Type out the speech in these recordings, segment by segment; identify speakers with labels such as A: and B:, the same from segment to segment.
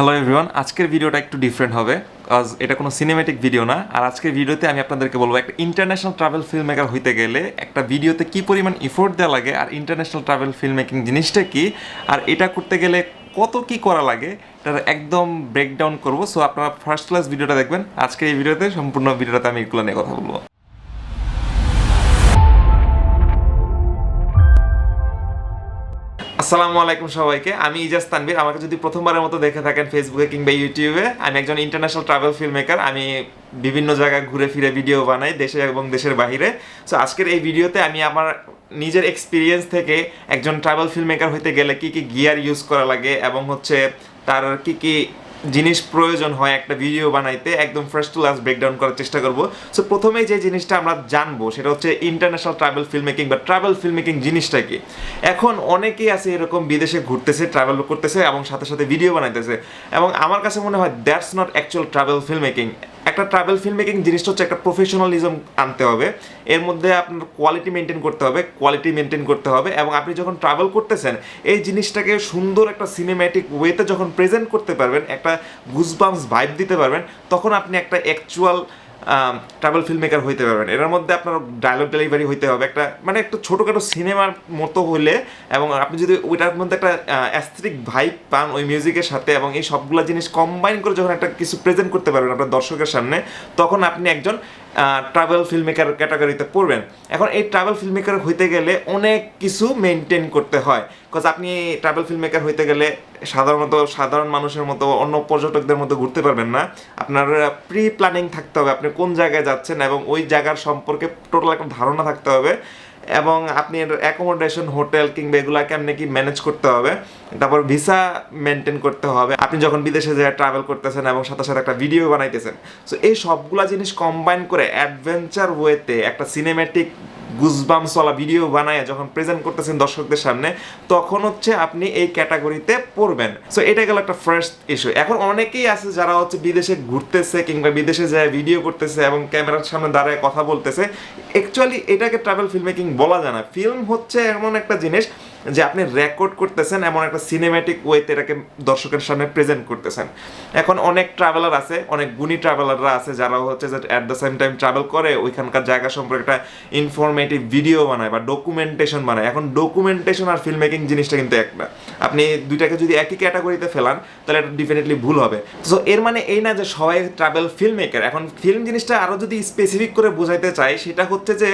A: Hello everyone আজকের ভিডিওটা একটু ডিফারেন্ট হবে কাজ এটা কোনো সিনেমেটিক ভিডিও না। আর আজকের ভিডিওতে আমি আপনাদেরকে বলব, একটা ইন্টারন্যাশনাল ট্রাভেল ফিল্ম মেকার হইতে গেলে একটা ভিডিওতে কি পরিমাণ ইফোর্ট দেওয়া লাগে, আর ইন্টারন্যাশনাল ট্রাভেল ফিল্ম মেকিং জিনিসটা কি, আর এটা করতে গেলে কত কি করা লাগে, এটার একদম ব্রেকডাউন করব। সো আপনারা ফার্স্ট ক্লাস ভিডিওটা দেখবেন। আজকের এই ভিডিওতে সম্পূর্ণ ভিডিওটাতে আমি এগুলো নিয়ে কথা বলব। আসসালামু আলাইকুম সবাইকে। আমি ইজাজ তানবির আমাকে যদি প্রথমবারের মতো দেখে থাকেন ফেসবুকে কিংবা ইউটিউবে আমি একজন ইন্টারন্যাশনাল ট্রাভেল ফিল্ম মেকার আমি বিভিন্ন জায়গায় ঘুরে ফিরে ভিডিও বানাই দেশে এবং দেশের বাহিরে। সো আজকের এই ভিডিওতে আমি আমার নিজের এক্সপিরিয়েন্স থেকে একজন ট্রাভেল ফিল্ম মেকার হইতে গেলে কী কী গিয়ার ইউজ করা লাগে এবং হচ্ছে তার কী কি জিনিস প্রয়োজন হয় একটা ভিডিও বানাইতে, একদম ফার্স্ট টু লাস্ট ব্রেকডাউন করার চেষ্টা করব। সো প্রথমেই যে জিনিসটা আমরা জানব, সেটা হচ্ছে ইন্টারন্যাশনাল ট্রাভেল ফিল্ম মেকিং বা ট্রাভেল ফিল্ম মেকিং জিনিসটা কি? এখন অনেকেই আছে এরকম বিদেশে ঘুরতেছে ট্রাভেল করতেছে এবং সাথে সাথে ভিডিও বানাইতেছে। এবং আমার কাছে মনে হয় that's not actual travel film making একটা ট্রাভেল ফিল্ম মেকিং জিনিসটা হচ্ছে একটা প্রফেশনালিজম আনতে হবে। এর মধ্যে আপনার কোয়ালিটি মেনটেন করতে হবে কোয়ালিটি মেনটেন করতে হবে এবং আপনি যখন ট্রাভেল করতেছেন, এই জিনিসটাকে সুন্দর একটা সিনেম্যাটিক ওয়েতে যখন প্রেজেন্ট করতে পারবেন, একটা গুজবাংস ভাইব দিতে পারবেন, তখন আপনি একটা অ্যাকচুয়াল ট্রাভেল ফিল্ম মেকার হইতে পারবেন। এর মধ্যে আপনার ডায়লগ ডেলিভারি হইতে হবে। একটা মানে একটা ছোটোখাটো সিনেমার মতো হলে এবং আপনি যদি ওইটার মধ্যে একটা অ্যাস্থেটিক ভাইব পান ওই মিউজিকের সাথে এবং এই সবগুলো জিনিস কম্বাইন করে যখন একটা কিছু প্রেজেন্ট করতে পারবেন আপনার দর্শকের সামনে, তখন আপনি একজন ট্রাভেল ফিল্ম মেকার ক্যাটাগরিতে পড়বেন। এখন এই ট্রাভেল ফিল্ম মেকার হইতে গেলে অনেক কিছু মেনটেন করতে হয়। বিকজ আপনি ট্রাভেল ফিল্ম মেকার হইতে গেলে সাধারণত সাধারণ মানুষের মতো অন্য পর্যটকদের মতো ঘুরতে পারবেন না। আপনার প্রি প্ল্যানিং থাকতে হবে। আপনি কোন জায়গায় যাচ্ছেন এবং ওই জায়গার সম্পর্কে টোটাল একটা ধারণা থাকতে হবে। এবং আপনি অ্যাকোমোডেশন হোটেল কিংবা এগুলা কেমনে কি ম্যানেজ করতে হবে? তারপর ভিসা মেনটেন করতে হবে। আপনি যখন বিদেশে যায় ট্রাভেল করতেছেন এবং সাথে সাথে একটা ভিডিও বানাইতেছেন। সো এই সবগুলা জিনিস কম্বাইন করে অ্যাডভেঞ্চার ওয়েতে একটা সিনেমেটিক গুজবাম সলা ভিডিও বানায় যখন প্রেজেন্ট করতেছেন দর্শকদের সামনে, তখন হচ্ছে আপনি এই ক্যাটাগরিতে পড়বেন। সো এটা গেল একটা ফার্স্ট ইস্যু এখন অনেকেই আছে যারা হচ্ছে বিদেশে ঘুরতেছে কিংবা বিদেশে যায় ভিডিও করতেছে এবং ক্যামেরার সামনে দাঁড়ায় কথা বলতেছে। অ্যাকচুয়ালি এটাকে ট্রাভেল ফিল্ম মেকিং বলা যায় না। ফিল্ম হচ্ছে এমন একটা জিনিস যে আপনি রেকর্ড করতেছেন এমন একটা সিনেমেটিক ওয়েতে এটাকে দর্শকের সামনে প্রেজেন্ট করতেছেন। এখন অনেক ট্রাভেলার আছে, অনেক গুণী ট্রাভেলাররা আছে যারা হচ্ছে যে at the same time travel করে, ওইখানকার জায়গা সম্পর্কে একটা ইনফরমেটিভ ভিডিও বানায় বা ডকুমেন্টেশন বানায়। এখন ডকুমেন্টেশন আর ফিল্ম মেকিং জিনিসটা কিন্তু একটা আপনি দুইটাকে যদি একই ক্যাটাগরিতে ফেলান, তাহলে এটা ডেফিনেটলি ভুল হবে। সো এর মানে এই না যে সবাই ট্রাভেল ফিল্ম মেকার এখন ফিল্ম জিনিসটা আরও যদি স্পেসিফিক করে বোঝাইতে চাই, সেটা হচ্ছে যে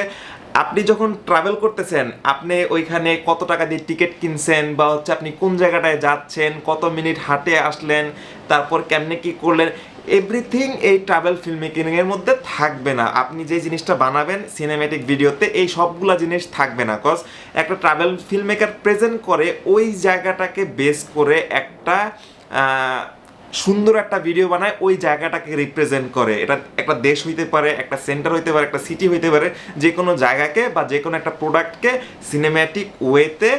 A: আপনি যখন ট্রাভেল করতেছেন, আপনি ওইখানে কত টাকা দিয়ে টিকিট কিনছেন বা হচ্ছে আপনি কোন জায়গাটায় যাচ্ছেন, কত মিনিট হাঁটে আসলেন, তারপর কেমনে কি করলেন এভরিথিং এই ট্রাভেল ফিল্ম মেকিংয়ের মধ্যে থাকবে না। আপনি যে জিনিসটা বানাবেন সিনেমেটিক ভিডিওতে এই সবগুলো জিনিস থাকবে না। কজ একটা ট্রাভেল ফিল্ম মেকার প্রেজেন্ট করে ওই জায়গাটাকে বেস করে একটা সুন্দর একটা ভিডিও বানায়, ওই জায়গাটাকে রিপ্রেজেন্ট করে। এটা একটা দেশ হইতে পারে, একটা সেন্টার হইতে পারে, একটা সিটি হইতে পারে যে কোনো জায়গাকে বা যে কোনো একটা প্রোডাক্টকে সিনেম্যাটিক ওয়েতে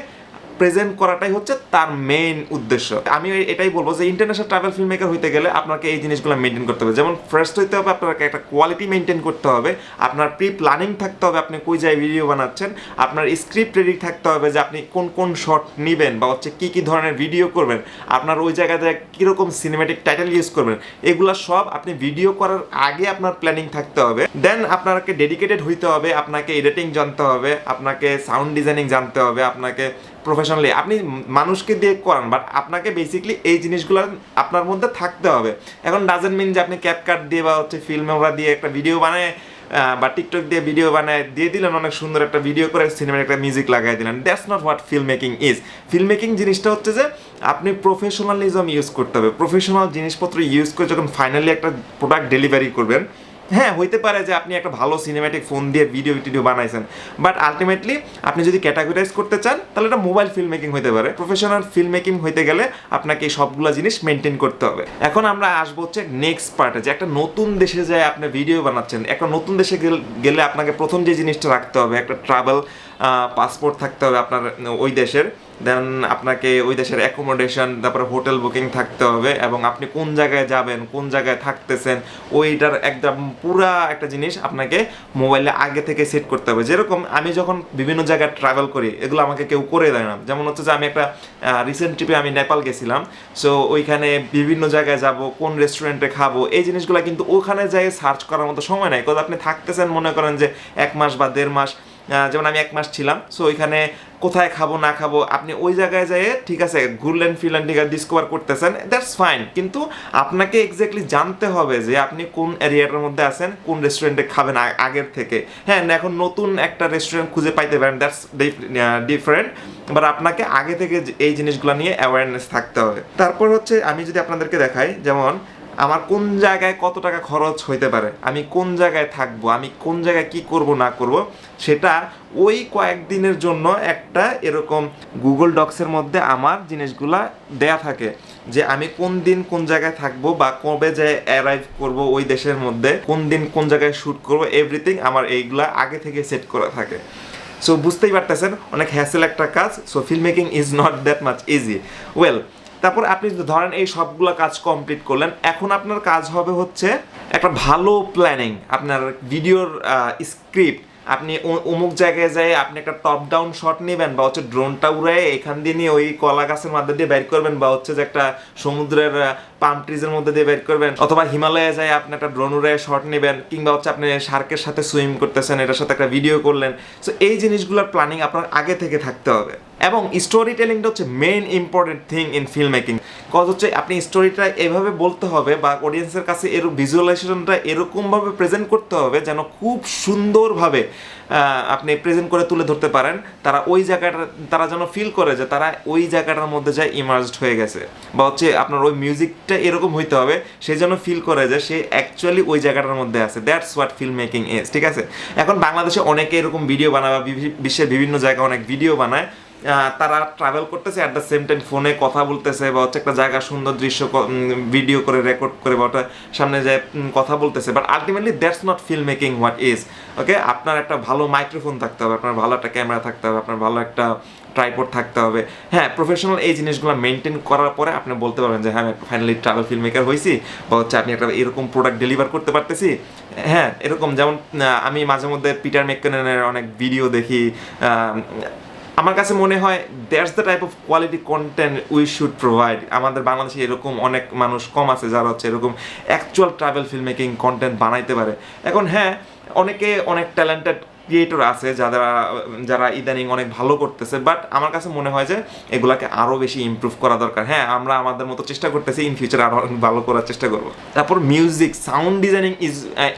A: প্রেজেন্ট করাটাই হচ্ছে তার মেইন উদ্দেশ্য। আমি এটাই বলব যে ইন্টারন্যাশনাল ট্রাভেল ফিল্ম মেকার হইতে গেলে আপনাকে এই জিনিসগুলো মেনটেন করতে হবে। যেমন ফার্স্ট হইতে হবে আপনাকে একটা কোয়ালিটি মেনটেন করতে হবে, আপনার প্রি প্ল্যানিং থাকতে হবে, আপনি কই জায়গায় ভিডিও বানাচ্ছেন, আপনার স্ক্রিপ্ট রেডি থাকতে হবে যে আপনি কোন কোন শট নেবেন বা হচ্ছে কী কী ধরনের ভিডিও করবেন, আপনার ওই জায়গাতে কীরকম সিনেমেটিক টাইটেল ইউজ করবেন, এগুলো সব আপনি ভিডিও করার আগে আপনার প্ল্যানিং থাকতে হবে। দেন আপনাকে ডেডিকেটেড হইতে হবে, আপনাকে এডিটিং জানতে হবে, আপনাকে সাউন্ড ডিজাইনিং জানতে হবে, আপনাকে প্রফেশনালি আপনি মানুষকে দিয়ে করান বাট আপনাকে বেসিকলি এই জিনিসগুলো আপনার মধ্যে থাকতে হবে। এখন ডাজেন্ট মিন যে আপনি ক্যাপকাট দিয়ে বা হচ্ছে ফিল্ম ওরা দিয়ে একটা ভিডিও বানায় বা টিকটক দিয়ে ভিডিও বানায়, দিয়ে দিলেন, অনেক সুন্দর একটা ভিডিও করে সিনেমার একটা মিউজিক লাগাই দিলেন। That's not what film making is film making জিনিসটা হচ্ছে যে আপনি প্রফেশনালিজম ইউজ করতে হবে। প্রফেশনাল জিনিসপত্র ইউজ করে যখন ফাইনালি একটা প্রোডাক্ট ডেলিভারি করবেন হ্যাঁ হইতে পারে যে আপনি একটা ভালো সিনেম্যাটিক ফোন দিয়ে ভিডিও টিডিও বানাইছেন। বাট আলটিমেটলি আপনি যদি ক্যাটাগরাইজ করতে চান, তাহলে এটা মোবাইল ফিল্ম মেকিং হইতে পারে। প্রফেশনাল ফিল্ম মেকিং হইতে গেলে আপনাকে এই সবগুলো জিনিস মেনটেন করতে হবে। এখন আমরা আসব হচ্ছে নেক্সট পার্টে যে একটা নতুন দেশে যায় আপনি ভিডিও বানাচ্ছেন। একটা নতুন দেশে গেলে আপনাকে প্রথম যে জিনিসটা রাখতে হবে, একটা ট্রাভেল পাসপোর্ট থাকতে হবে আপনার, ওই দেশের। দেন আপনাকে ওই দেশের অ্যাকোমোডেশন তারপরে হোটেল বুকিং থাকতে হবে এবং আপনি কোন জায়গায় যাবেন, কোন জায়গায় থাকতেছেন, ওইটার একদম পুরা একটা জিনিস আপনাকে মোবাইলে আগে থেকে সেট করতে হবে। যেরকম আমি যখন বিভিন্ন জায়গায় ট্রাভেল করি, এগুলো আমাকে কেউ করে দেয় না। যেমন হচ্ছে যে আমি একটা রিসেন্ট ট্রিপে আমি নেপাল গেছিলাম। সো ওইখানে বিভিন্ন জায়গায় যাব, কোন রেস্টুরেন্টে খাব, এই জিনিসগুলো কিন্তু ওখানে যাই সার্চ করার মতো সময় নাই। কারণ আপনি থাকতেছেন মনে করেন যে এক মাস বা দেড় মাস। যেমন আমি এক মাস ছিলাম সো ওইখানে কোথায় খাব, না খাব, আপনি ওই জায়গায় যেয়ে ঠিক আছে, ঘুরলেন, ফিরলেন, ঠিক আছে ডিসকভার করতেছেন দ্যাটস ফাইন কিন্তু আপনাকে এক্স্যাক্টলি জানতে হবে যে আপনি কোন এরিয়াটার মধ্যে আছেন, কোন রেস্টুরেন্টে খাবেন আগের থেকে। হ্যাঁ এখন নতুন একটা রেস্টুরেন্ট খুঁজে পাইতে পারেন দ্যাটস ডিফারেন্ট বাট আপনাকে আগে থেকে এই জিনিসগুলো নিয়ে অ্যাওয়ারনেস থাকতে হবে। তারপর হচ্ছে আমি যদি আপনাদেরকে দেখাই, যেমন আমার কোন জায়গায় কত টাকা খরচ হইতে পারে? আমি কোন জায়গায় থাকব? আমি কোন জায়গায় কি করব, না করব? সেটা ওই কয়েকদিনের জন্য একটা এরকম গুগল ডক্সের মধ্যে আমার জিনিসগুলা দেয়া থাকে যে আমি কোন দিন কোন জায়গায় থাকব বা কবে যে অ্যারাইভ করব ওই দেশের মধ্যে, কোন দিন কোন জায়গায় শ্যুট করব এভরিথিং আমার এইগুলা আগে থেকে সেট করা থাকে। সো বুঝতেই পারতেছেন, অনেক হ্যাসেল একটা কাজ so film making is not that much easy well তারপর আপনি ধরেন এই সবগুলো কাজ কমপ্লিট করলেন, এখন আপনার কাজ হবে হচ্ছে একটা ভালো প্ল্যানিং আপনার ভিডিওর স্ক্রিপ্ট আপনি অমুক জায়গায় যায় আপনি একটা টপ ডাউন শট নেবেন বা হচ্ছে ড্রোনটা উড়ায় এখান দিয়ে নিয়ে ওই কলা গাছের মধ্যে দিয়ে বের করবেন বা হচ্ছে যে একটা সমুদ্রের পাম ট্রিজের মধ্যে দিয়ে বের করবেন। অথবা হিমালয়ে যায় আপনি একটা ড্রোন উড়ায় শট নেবেন, কিংবা হচ্ছে আপনি শার্কের সাথে সুইম করতেছেন, এটার সাথে একটা ভিডিও করলেন। সো এই জিনিসগুলোর প্ল্যানিং আপনার আগে থেকে থাকতে হবে। এবং স্টোরি টেলিংটা হচ্ছে main important thing in film making cause হচ্ছে আপনি স্টোরিটা এভাবে বলতে হবে বা অডিয়েন্সের কাছে এর ভিজুয়ালাইজেশনটা এরকমভাবে প্রেজেন্ট করতে হবে যেন খুব সুন্দরভাবে আপনি প্রেজেন্ট করে তুলে ধরতে পারেন। তারা ওই জায়গাটা, তারা যেন ফিল করে যে তারা ওই জায়গাটার মধ্যে যায় ইমার্জড হয়ে গেছে। বা হচ্ছে আপনার ওই মিউজিকটা এরকম হইতে হবে, সে যেন ফিল করে যে সে অ্যাকচুয়ালি ওই জায়গাটার মধ্যে আছে। That's what film making is ঠিক আছে? এখন বাংলাদেশে অনেকে এরকম ভিডিও বানায় বা বিশ্বের বিভিন্ন জায়গায় অনেক ভিডিও বানায়। তারা ট্রাভেল করতেছে অ্যাট দ্য সেম টাইম ফোনে কথা বলতেছে বা হচ্ছে একটা জায়গা সুন্দর দৃশ্য ভিডিও করে রেকর্ড করে বা ওটা সামনে যায় কথা বলতেছে। But ultimately that's not film making what is okay আপনার একটা ভালো মাইক্রোফোন থাকতে হবে, আপনার ভালো একটা ক্যামেরা থাকতে হবে, আপনার ভালো একটা ট্রাইপড থাকতে হবে। হ্যাঁ প্রফেশনাল এই জিনিসগুলো মেনটেন করার পরে আপনি বলতে পারবেন যে হ্যাঁ আমি ফাইনালি ট্রাভেল ফিল্ম মেকার হয়েছি বা হচ্ছে আপনি একটা এরকম প্রোডাক্ট ডেলিভার করতে পারতেছি। হ্যাঁ এরকম যেমন আমি মাঝে মধ্যে পিটার মেককেনের অনেক ভিডিও দেখি আমার কাছে মনে হয় that's the type of quality content we should provide আমাদের বাংলাদেশে এরকম অনেক মানুষ কম আছে যারা হচ্ছে এরকম actual travel film making content বানাইতে পারে। এখন হ্যাঁ অনেকে অনেক ট্যালেন্টেড ক্রিয়েটর আছে, যারা যারা ইদানিং অনেক ভালো করতেছে বাট আমার কাছে মনে হয় যে এগুলাকে আরও বেশি ইমপ্রুভ করা দরকার। হ্যাঁ আমরা আমাদের মতো চেষ্টা করতেছি ইন ফিউচার আরও ভালো করার চেষ্টা করব। তারপর music sound designing is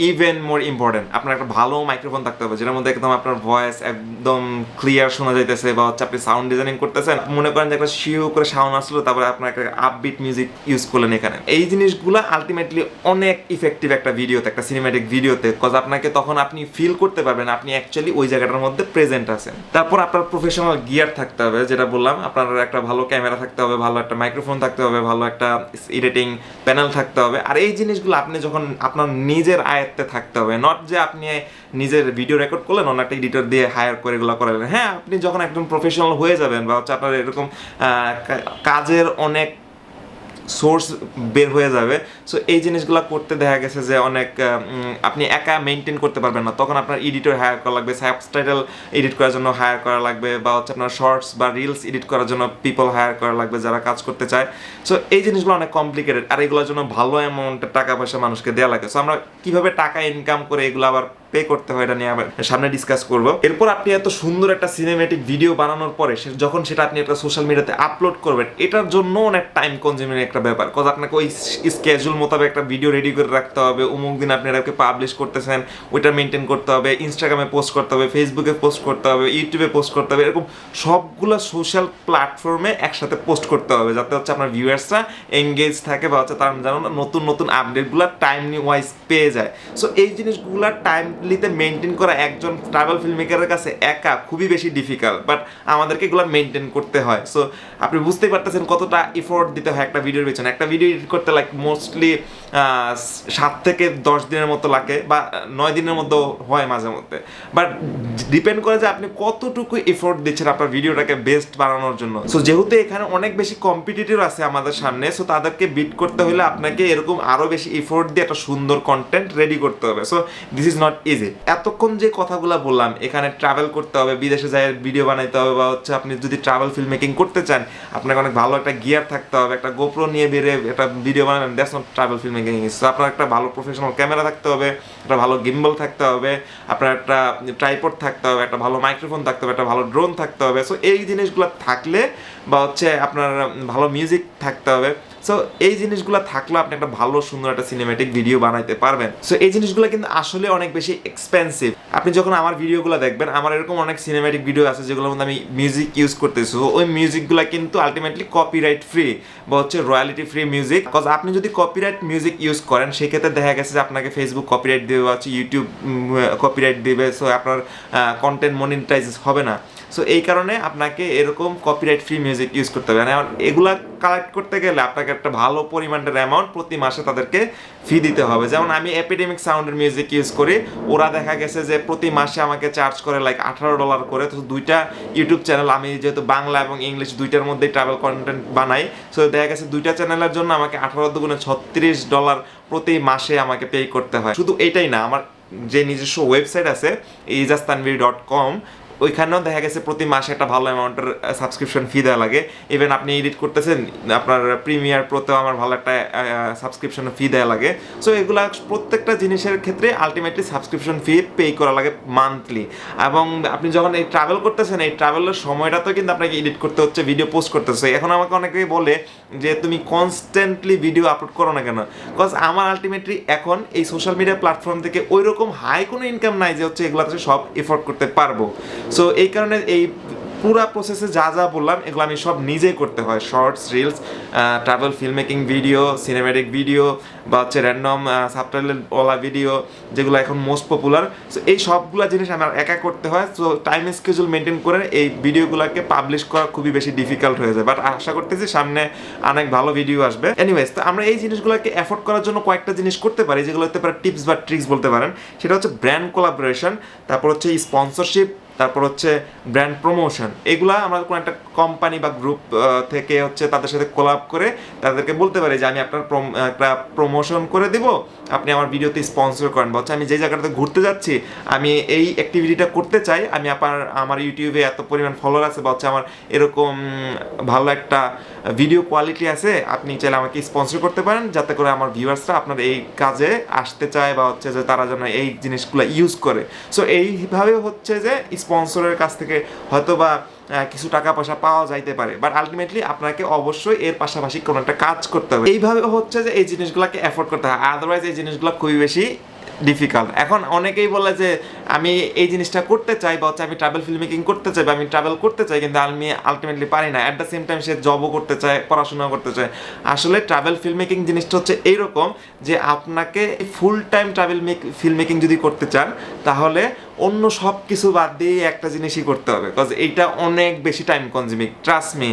A: even more important আপনার একটা ভালো মাইক্রোফোন থাকতে হবে, যেটার মধ্যে একদম আপনার ভয়েস একদম ক্লিয়ার শোনা যাইতেছে, বা হচ্ছে আপনি সাউন্ড ডিজাইনিং করতেছেন। মনে করেন যে একটা শিও করে সাউন্ড আসলো, তারপরে আপনার একটা আপবিট মিউজিক ইউজ করলেন এখানে। এই জিনিসগুলো আলটিমেটলি অনেক ইফেক্টিভ একটা ভিডিওতে একটা সিনেম্যাটিক ভিডিওতে কজ আপনাকে তখন আপনি ফিল করতে পারবেন, আপনি অ্যাকচুয়ালি ওই জায়গাটার মধ্যে প্রেজেন্ট আছেন। তারপর আপনার প্রফেশনাল গিয়ার থাকতে হবে, যেটা বললাম, আপনার একটা ভালো ক্যামেরা থাকতে হবে, ভালো একটা মাইক্রোফোন থাকতে হবে, ভালো একটা এডিটিং প্যানেল থাকতে হবে। আর এই জিনিসগুলো আপনি যখন আপনার নিজের আয়ত্তে থাকতে হবে নট যে আপনি নিজের ভিডিও রেকর্ড করলেন, অন্য একটা এডিটর দিয়ে হায়ার করে এগুলো করালেন। হ্যাঁ আপনি যখন একদম প্রফেশনাল হয়ে যাবেন বা হচ্ছে আপনার এরকম কাজের অনেক সোর্স বের হয়ে যাবে। সো এই জিনিসগুলো করতে দেখা গেছে যে অনেক আপনি একা মেনটেন করতে পারবেন না। তখন আপনার এডিটর হায়ার করা লাগবে সাবটাইটেল এডিট করার জন্য হায়ার করা লাগবে, বা হচ্ছে আপনার শর্টস বা রিলস এডিট করার জন্য পিপল হায়ার করা লাগবে যারা কাজ করতে চায়। সো এই জিনিসগুলো অনেক কমপ্লিকেটেড আর এগুলোর জন্য ভালো অ্যামাউন্টের টাকা পয়সা মানুষকে দেওয়া লাগে। সো আমরা কীভাবে টাকা ইনকাম করে এগুলো আবার পে করতে হয় এটা নিয়ে আবার সামনে ডিসকাস করব। এরপর আপনি এত সুন্দর একটা সিনেমেটিক ভিডিও বানানোর পরে যখন সেটা আপনি একটা সোশ্যাল মিডিয়াতে আপলোড করবেন, এটার জন্য অনেক টাইম কনজিউমিং একটা ব্যাপার। কজ আপনাকে ওই স্কেজুল মোতাবেক একটা ভিডিও রেডি করে রাখতে হবে। অমুক দিন আপনি এটাকে পাবলিশ করতেছেন, ওইটা মেনটেন করতে হবে ইনস্টাগ্রামে পোস্ট করতে হবে ফেসবুকে পোস্ট করতে হবে ইউটিউবে পোস্ট করতে হবে, এরকম সবগুলো সোশ্যাল প্ল্যাটফর্মে একসাথে পোস্ট করতে হবে, যাতে হচ্ছে আপনার ভিউয়ার্সরা এঙ্গেজ থাকে বা হচ্ছে তার যেন নতুন নতুন আপডেটগুলো টাইম ওয়াইজ পেয়ে যায়। সো এই জিনিসগুলো টাইম আলটিমেটলিতে মেনটেন করা একজন ট্রাভেল ফিল্ম মেকারের কাছে একা খুবই বেশি ডিফিকাল্ট বাট আমাদেরকে এগুলো মেনটেন করতে হয়। সো আপনি বুঝতেই পারতেছেন কতটা এফোর্ট দিতে হয় একটা ভিডিওর পিছনে। একটা ভিডিও এডিট করতে লাইক মোস্টলি সাত থেকে দশ দিনের মতো লাগে, বা নয় দিনের মতো হয় মাঝে মধ্যে। বাট ডিপেন্ড করে যে আপনি কতটুকু এফোর্ট দিচ্ছেন আপনার ভিডিওটাকে বেস্ট বানানোর জন্য। সো যেহেতু এখানে অনেক বেশি কম্পিটিটিভ আছে আমাদের সামনে সো তাদেরকে বিট করতে হলে আপনাকে এরকম আরও বেশি এফোর্ট দিয়ে একটা সুন্দর কন্টেন্ট রেডি করতে হবে। So this is not easy এতক্ষণ যে কথাগুলো বললাম, এখানে ট্রাভেল করতে হবে, বিদেশে যাই ভিডিও বানাইতে হবে, বা হচ্ছে আপনি যদি ট্রাভেল ফিল্ম মেকিং করতে চান, আপনাকে অনেক ভালো একটা গিয়ার থাকতে হবে, একটা গোপ্রো নিয়ে বেরিয়ে একটা ভিডিও বানাবেন that's not travel film making so আপনার একটা ভালো প্রফেশনাল ক্যামেরা থাকতে হবে, একটা ভালো গিম্বল থাকতে হবে, আপনার একটা ট্রাইপড থাকতে হবে, একটা ভালো মাইক্রোফোন থাকতে হবে, একটা ভালো ড্রোন থাকতে হবে সো এই জিনিসগুলো থাকলে বা হচ্ছে আপনার ভালো মিউজিক থাকতে হবে সো এই জিনিসগুলো থাকলে আপনি একটা ভালো, সুন্দর একটা সিনেমেটিক ভিডিও বানাইতে পারবেন। সো এই জিনিসগুলো কিন্তু আসলে অনেক বেশি এক্সপেন্সিভ আপনি যখন আমার ভিডিওগুলো দেখবেন, আমার এরকম অনেক সিনেমেটিক ভিডিও আছে যেগুলোর মধ্যে আমি মিউজিক ইউজ করতেছি। ওই মিউজিকগুলো কিন্তু আলটিমেটলি কপিরাইট ফ্রি বা হচ্ছে রয়্যালিটি ফ্রি মিউজিক বিকজ আপনি যদি কপিরাইট মিউজিক ইউজ করেন, সেক্ষেত্রে দেখা গেছে যে আপনাকে ফেসবুক কপিরাইট দেবে বা হচ্ছে ইউটিউব কপিরাইট দেবে। সো আপনার কন্টেন্ট মনিটাইজ হবে না। সো এই কারণে আপনাকে এরকম কপিরাইট ফ্রি মিউজিক ইউজ করতে হবে। এখন এগুলা কালেক্ট করতে গেলে আপনাকে একটা ভালো পরিমাণের অ্যামাউন্ট প্রতি মাসে তাদেরকে ফি দিতে হবে। যেমন আমি এপিডেমিক সাউন্ডের মিউজিক ইউজ করি। ওরা দেখা গেছে যে প্রতি মাসে আমাকে চার্জ করে লাইক আঠারো ডলার করে। তো দুইটা ইউটিউব চ্যানেল আমি যেহেতু বাংলা এবং ইংলিশ দুইটার মধ্যে ট্রাভেল কন্টেন্ট বানাই সো দেখা গেছে দুইটা চ্যানেলের জন্য আমাকে আঠারো দুগুণে ছত্রিশ ডলার প্রতি মাসে আমাকে পে করতে হয়। শুধু এটাই না, আমার যে নিজস্ব ওয়েবসাইট আছে ইজাস্তানবির ডট কম ওইখানেও দেখা গেছে প্রতি মাসে একটা ভালো অ্যামাউন্টের সাবস্ক্রিপশন ফি দেওয়া লাগে। ইভেন আপনি এডিট করতেছেন, আপনার প্রিমিয়ার প্রোতেও আমার ভালো একটা সাবস্ক্রিপশন ফি দেওয়া লাগে। সো এগুলা প্রত্যেকটা জিনিসের ক্ষেত্রে আলটিমেটলি সাবস্ক্রিপশন ফি পে করা লাগে মান্থলি এবং আপনি যখন এই ট্রাভেল করতেছেন, এই ট্রাভেলের সময়টা তো কিন্তু আপনাকে এডিট করতে হচ্ছে ভিডিও পোস্ট করতে হচ্ছে। এখন আমাকে অনেকেই বলে যে তুমি কনস্ট্যান্টলি ভিডিও আপলোড করো না কেন? বিকজ আমার আলটিমেটলি এখন এই সোশ্যাল মিডিয়া প্ল্যাটফর্ম থেকে ওই রকম হাই কোনো ইনকাম নাই যে হচ্ছে এগুলোতে সব এফোর্ড করতে পারব। সো এই কারণে এই পুরা প্রসেসে যা যা বললাম, এগুলো আমি সব নিজেই করতে হয়। Shorts reels travel film making video cinematic video বা হচ্ছে র্যান্ডম সাবটাইটেলওয়ালা ভিডিও যেগুলো এখন মোস্ট পপুলার সো এই সবগুলো জিনিস আমার একা করতে হয়। সো টাইম স্কেজুল মেনটেন করে এই ভিডিওগুলোকে পাবলিশ করা খুবই বেশি ডিফিকাল্ট হয়ে যায়। বাট আশা করতেছি সামনে অনেক ভালো ভিডিও আসবে। এনিওয়েজ তো আমরা এই জিনিসগুলোকে অ্যাফোর্ড করার জন্য কয়েকটা জিনিস করতে পারি, যেগুলো হতে পারে টিপস বা ট্রিক্স বলতে পারেন। সেটা হচ্ছে ব্র্যান্ড কোলাবোরেশন তারপর হচ্ছে স্পন্সরশিপ তারপর হচ্ছে ব্র্যান্ড প্রমোশন এগুলা আমরা কোনো একটা কোম্পানি বা গ্রুপ থেকে হচ্ছে তাদের সাথে কোলাপ করে তাদেরকে বলতে পারি যে, আমি আপনার একটা প্রমোশন করে দিব। আপনি আমার ভিডিওতে স্পন্সর করেন। বা হচ্ছে, আমি যে জায়গাটাতে ঘুরতে যাচ্ছি, আমি এই অ্যাক্টিভিটিটা করতে চাই। আমি আপনার, আমার ইউটিউবে এত পরিমাণ ফলোয়ার আছে বা হচ্ছে, আমার এরকম ভালো একটা ভিডিও কোয়ালিটি আছে, আপনি চাইলে আমাকে স্পন্সর করতে পারেন, যাতে করে আমার ভিউয়ার্সরা আপনার এই কাজে আসতে চায় বা হচ্ছে যে তারা যেন এই জিনিসগুলো ইউজ করে। সো এইভাবে হচ্ছে যে স্পন্সরের কাছ থেকে হয়তো বা কিছু টাকা পয়সা পাওয়া যাইতে পারে। বাট আলটিমেটলি আপনাকে অবশ্যই এর পাশাপাশি কোনো একটা কাজ করতে হবে। এইভাবে হচ্ছে যে এই জিনিসগুলোকে অ্যাফোর্ড করতে হয়। আদারওয়াইজ এই জিনিসগুলো খুবই বেশি ডিফিকাল্ট এখন অনেকেই বলে যে আমি এই জিনিসটা করতে চাই বা হচ্ছে আমি ট্রাভেল ফিল্ম মেকিং করতে চাই বা আমি ট্রাভেল করতে চাই, কিন্তু আমি আলটিমেটলি পারি না। অ্যাট দ্য সেম টাইম সে জবও করতে চায়, পড়াশোনাও করতে চায়। আসলে ট্রাভেল ফিল্ম মেকিং জিনিসটা হচ্ছে এইরকম যে আপনাকে full time travel film making যদি করতে চান, তাহলে অন্য সব কিছু বাদ দিয়ে একটা জিনিসই করতে হবে। বিকজ এইটা অনেক বেশি টাইম কনজিউমিং ট্রাস্ট মি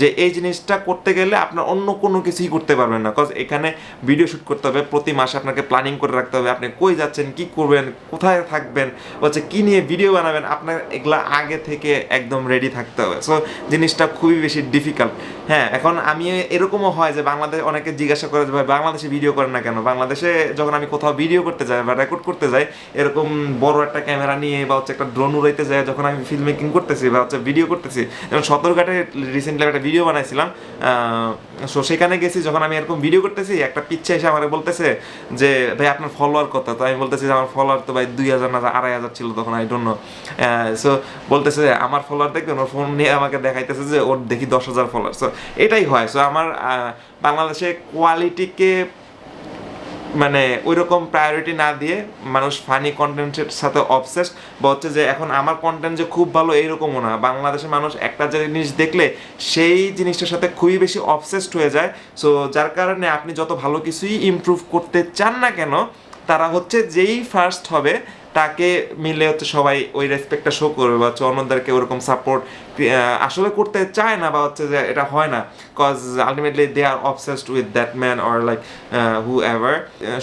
A: যে এই জিনিসটা করতে গেলে আপনার অন্য কোনো কিছুই করতে পারবেন না। বিকজ এখানে ভিডিও শ্যুট করতে হবে, প্রতি মাসে আপনাকে প্ল্যানিং করে রাখতে হবে, আপনি কই যাচ্ছেন, কি করবেন, কোথায় থাকবেন হচ্ছে কি নিয়ে ভিডিও বানাবেন, আপনার এগুলা আগে থেকে একদম রেডি থাকতে হবে। সো জিনিসটা খুবই বেশি ডিফিকাল্ট হ্যাঁ এখন আমি এরকমও হয় যে বাংলাদেশ অনেকে জিজ্ঞাসা করে ভাই, বাংলাদেশে ভিডিও করেন না কেন? বাংলাদেশে যখন আমি কোথাও ভিডিও করতে যাই বা রেকর্ড করতে যাই, এরকম বড় একটা ক্যামেরা নিয়ে বা হচ্ছে একটা ড্রোন উড়াইতে যাই, যখন আমি ফিল্ম মেকিং করতেছি বা হচ্ছে ভিডিও করতেছি, যেমন সতর্ঘাটে রিসেন্টলি একটা ভিডিও বানাইছিলাম সো সেখানে গেছি, যখন আমি এরকম ভিডিও করতেছি, একটা পিচ্ছে এসে আমাকে বলতেছে যে, ভাই, আপনার ফলোয়ার কত? তো আমি বলতেছি যে, আমার ফলোয়ার তো ভাই দুই হাজার না, আড়াই হাজার ছিল তখন আই ডোন্ট নো সো বলতেছে আমার ফলোয়ার দেখবেন, ওর ফোন নিয়ে আমাকে দেখাইতেছে যে, ওর দেখি দশ হাজার ফলোয়ার সো এটাই হয়। সো আমার বাংলাদেশে কোয়ালিটিকে মানে ওই রকম প্রায়োরিটি না দিয়ে মানুষ ফানি কন্টেন্টের সাথে অবসেস বা হচ্ছে যে এখন আমার কন্টেন্ট যে খুব ভালো এইরকমও না। বাংলাদেশের মানুষ একটা যে জিনিস দেখলে সেই জিনিসটার সাথে খুবই বেশি অবসেসড হয়ে যায়। সো যার কারণে আপনি যত ভালো কিছুই ইমপ্রুভ করতে চান না কেন, তারা হচ্ছে যেই ফার্স্ট হবে তাকে মিলে হচ্ছে সবাই ওই রেসপেক্টটা শো করবে বা হচ্ছে অন্যদেরকে ওরকম সাপোর্ট আসলে করতে চায় না বা হচ্ছে যে এটা হয় না cause ultimately they are obsessed with that man or like whoever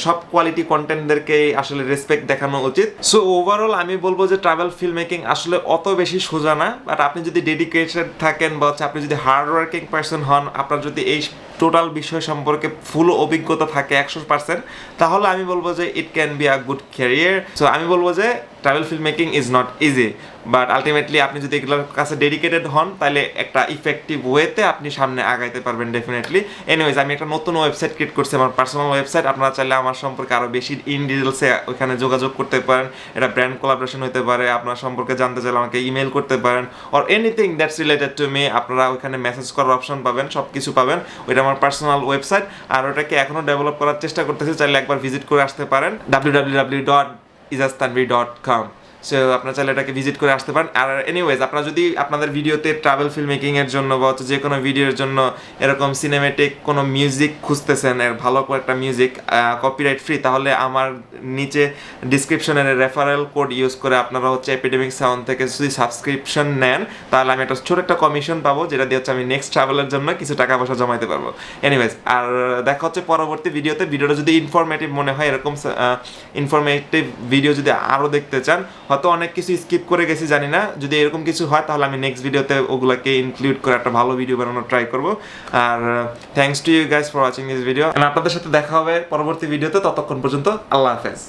A: সব কোয়ালিটি কন্টেন্টদেরকেই আসলে রেসপেক্ট দেখানো উচিত। সো ওভারঅল আমি বলব যে ট্রাভেল ফিল্ম মেকিং আসলে অত বেশি সোজা না বাট আপনি যদি ডেডিকেটেড থাকেন বা হচ্ছে আপনি যদি হার্ড ওয়ার্কিং পার্সন হন, আপনার যদি এই টোটাল বিষয় সম্পর্কে ফুল অভিজ্ঞতা থাকে একশো পার্সেন্ট তাহলে আমি বলব যে it can be a good career so আমি বলব যে travel film making is not easy but ultimately আপনি যদি এগুলোর কাছে ডেডিকেটেড হন, তাহলে একটা ইফেক্টিভ ওয়েতে আপনি সামনে আগাইতে পারবেন ডেফিনেটলি এনিওয়েজ আমি একটা নতুন ওয়েবসাইট ক্রিয়েট করছি, আমার পার্সোনাল ওয়েবসাইট আপনারা চাইলে আমার সম্পর্কে আরও বেশি ইন ডিটেলসে ওখানে যোগাযোগ করতে পারেন, এটা ব্র্যান্ড কোলাবরেশন হতে পারে, আপনার সম্পর্কে জানতে চাইলে আমাকে ইমেল করতে পারেন or anything that's related to me আপনারা ওখানে মেসেজ করার অপশন পাবেন সব কিছু পাবেন, ওইটা আমার পার্সোনাল ওয়েবসাইট আর ওটাকে এখনও ডেভেলপ করার চেষ্টা করতেছি, চাইলে একবার ভিজিট করে আসতে পারেন ডাব্লিউ ডাব্লিউ ডাব্লিউ ডট ইজাস্তানভি ডট কম সো আপনারা চাইলে এটাকে ভিজিট করে আসতে পারেন। আর এনিওয়েজ আপনারা যদি আপনাদের ভিডিওতে ট্রাভেল ফিল্ম মেকিং এর জন্য বা হচ্ছে যে কোনো ভিডিওর জন্য এরকম সিনেমেটিক কোনো মিউজিক খুঁজতেছেন, এর ভালো করে একটা মিউজিক কপিরাইট ফ্রি তাহলে আমার নিচে ডিসক্রিপশনের রেফারেল কোড ইউজ করে আপনারা হচ্ছে এপিডেমিক সাউন্ড থেকে যদি সাবস্ক্রিপশন নেন, তাহলে আমি একটা ছোট একটা কমিশন পাবো, যেটা দিয়ে হচ্ছে আমি নেক্সট ট্রাভেলের জন্য কিছু টাকা পয়সা জমাইতে পারব। এনিওয়েজ আর দেখা হচ্ছে পরবর্তী ভিডিওতে ভিডিওটা যদি ইনফরমেটিভ মনে হয়, এরকম ইনফরমেটিভ ভিডিও যদি আরও দেখতে চান হয়তো অনেক কিছু স্কিপ করে গেছি, জানি না। যদি এরকম কিছু হয়, তাহলে আমি নেক্সট ভিডিওতে ওগুলোকে ইনক্লুড করে একটা ভালো ভিডিও বানানোর ট্রাই করব। আর thanks to you guys for watching this video আপনাদের সাথে দেখা হবে পরবর্তী ভিডিওতে ততক্ষণ পর্যন্ত আল্লাহ হাফেজ।